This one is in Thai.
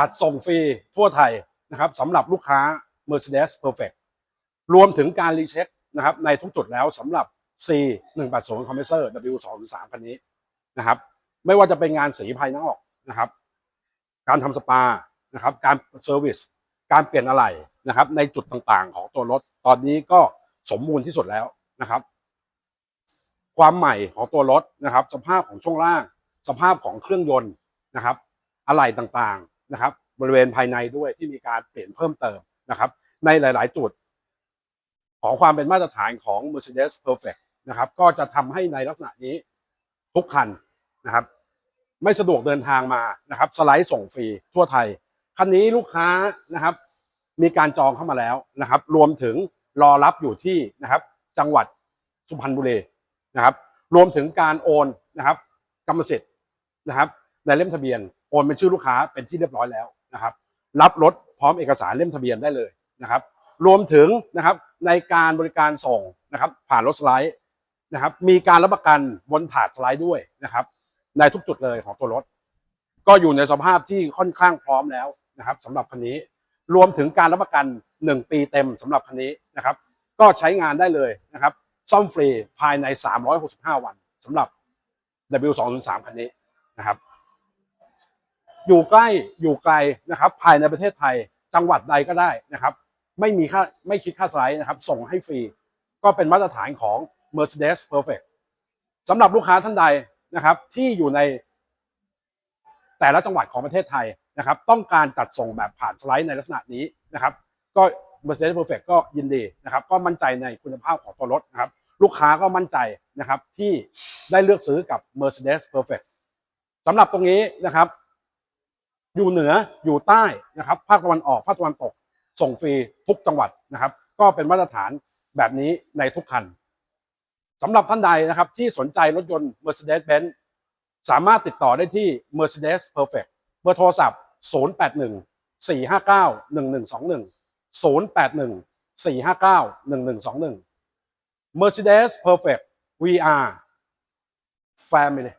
จัดส่งฟรีทั่วไทยนะครับสำหรับลูกค้า Mercedes Perfect รวมถึงการรีเช็คนะครับในทุกจุดแล้วสำหรับ C 1 8 0 Compressor W 2 3คันนี้นะครับไม่ว่าจะเป็นงานสีภายนอกนะครับ การทำสปานะครับ การเซอร์วิสการเปลี่ยนอะไหล่นะครับ ในจุดต่างๆ ของตัวรถ ตอนนี้ก็สมบูรณ์ที่สุดแล้วนะครับ ความใหม่ของตัวรถนะครับ สภาพของช่วงล่าง สภาพของเครื่องยนต์นะครับ อะไหล่ต่างๆ นะครับบริเวณภายในด้วยที่มีการเปลี่ยนเพิ่มเติมนะครับ ในหลาย ๆ จุด ของความเป็นมาตรฐานของ Mercedes Perfect นะครับ ก็จะทำให้ในลักษณะนี้ทุกคันนะครับ ไม่สะดวกเดินทางมานะครับ สไลด์ส่งฟรีทั่วไทย คันนี้ลูกค้านะครับ มีการจองเข้ามาแล้วนะครับ รวมถึงรอรับอยู่ที่นะครับ จังหวัดสุพรรณบุรีนะครับ รวมถึงการโอนนะครับกรรมสิทธิ์นะครับ ในเล่มทะเบียน โอนเป็นชื่อลูกค้าเป็นที่เรียบร้อยแล้วนะครับ รับรถพร้อมเอกสารเล่มทะเบียนได้เลยนะครับ รวมถึงนะครับในการบริการส่งนะครับผ่านรถสไลด์นะครับ มีการรับประกันบนถาดสไลด์ด้วยนะครับ ในทุกจุดเลยของตัวรถ ก็อยู่ในสภาพที่ค่อนข้างพร้อมแล้วนะครับสำหรับคันนี้รวมถึงการรับประกัน 1 ปีเต็มสำหรับคันนี้นะครับ ก็ใช้งานได้เลยนะครับ ซ่อมฟรีภายใน 365 วันสำหรับ W203 คันนี้นะครับ อยู่ใกล้อยู่ไกลนะครับ ภายในประเทศไทยจังหวัดใดก็ได้นะครับ ไม่มีค่าไม่คิดค่าสไลด์นะครับ ส่งให้ฟรี ก็เป็นมาตรฐานของ Mercedes Perfect สำหรับลูกค้าท่านใดนะครับ ที่อยู่ในแต่ละจังหวัดของประเทศไทยนะครับ ต้องการจัดส่งแบบผ่านสไลด์ในลักษณะนี้นะครับ ก็ Mercedes Perfect ก็ยินดีนะครับ ก็มั่นใจในคุณภาพของตัวรถนะครับ ลูกค้าก็มั่นใจนะครับที่ได้เลือกซื้อกับ Mercedes Perfect สำหรับตรงนี้นะครับ อยู่เหนืออยู่ใต้นะครับภาคตะวันออกภาคตะวันตก ส่งฟรีทุกจังหวัดนะครับ ก็เป็นมาตรฐานแบบนี้ในทุกคันสำหรับท่านใดนะครับที่สนใจรถยนต์ Mercedes-Benz สามารถติดต่อได้ที่ Mercedes Perfect เบอร์โทรศัพท์ 081 459 1121 081 459 1121 Mercedes Perfect we are family